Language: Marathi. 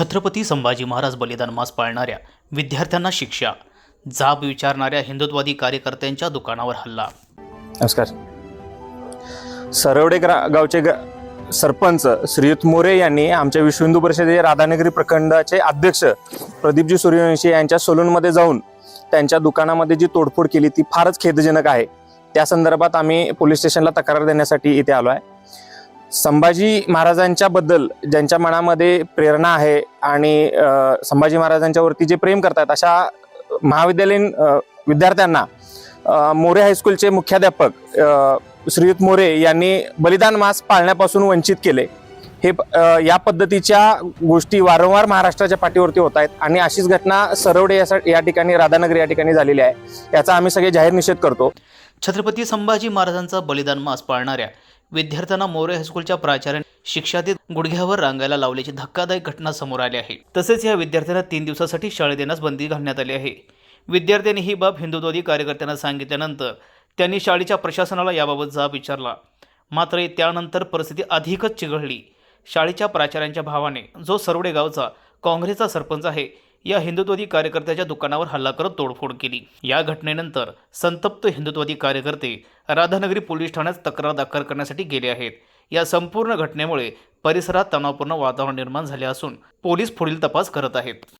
छत्रपती संभाजी महाराज बलिदान मास पाळणाऱ्या विद्यार्थ्यांना शिक्षा जाब विचारणाऱ्या हिंदुत्वादी कार्यकर्त्यांच्या दुकानावर हल्ला. नमस्कार. सरवडे ग्रा गावचे ग सरपंच श्रीयुत मोरे यांनी आमच्या विश्व हिंदू परिषदेचे राधानगरी प्रखंडाचे अध्यक्ष प्रदीपजी सूर्यवंशी यांच्या सलूनमध्ये जाऊन त्यांच्या दुकानामध्ये जी तोडफोड केली ती फारच खेदजनक आहे. त्या संदर्भात आम्ही पोलीस स्टेशनला तक्रार देण्यासाठी इथे आलो आहे. संभाजी महाराजांच्या बद्दल ज्यांच्या मनामध्ये प्रेरणा आहे आणि संभाजी महाराजांच्यावरती जे प्रेम करतात अशा महाविद्यालयीन विद्यार्थ्यांना मोरे हायस्कूलचे मुख्याध्यापक श्रीयुत मोरे यांनी बलिदान मास पाळण्यापासून वंचित केले. हे या पद्धतीच्या गोष्टी वारंवार महाराष्ट्राच्या पाठीवरती होत आहेत आणि अशीच घटना सरवडे या या ठिकाणी राधानगरी या ठिकाणी झालेली आहे. याचा आम्ही सगळे जाहीर निषेध करतो. छत्रपती संभाजी महाराजांचा बलिदान मास पाळणाऱ्या विद्यार्थ्यांना मोरे हायस्कूलच्या प्राचार्याने शिक्षातील गुडघ्यावर रांगायला लावल्याची धक्कादायक घटना समोर आली आहे. तसेच या विद्यार्थ्यांना तीन दिवसासाठी शाळेत येण्यास बंदी घालण्यात आली आहे. विद्यार्थ्यांनी ही बाब हिंदुत्वादी कार्यकर्त्यांना सांगितल्यानंतर त्यांनी शाळेच्या प्रशासनाला याबाबत जाब विचारला. मात्र त्यानंतर परिस्थिती अधिकच चिघळली. शाळेच्या प्राचार्यांच्या भावाने जो सरवडे गावचा काँग्रेसचा सरपंच आहे या हिंदुत्वादी कार्यकर्त्याच्या दुकानावर हल्ला करत तोडफोड केली. या घटनेनंतर संतप्त हिंदुत्वादी कार्यकर्ते राधानगरी पोलीस ठाण्यात तक्रार दाखल करण्यासाठी गेले आहेत. या संपूर्ण घटनेमुळे परिसरात तणावपूर्ण वातावरण निर्माण झाले असून पोलीस पुढील तपास करत आहेत.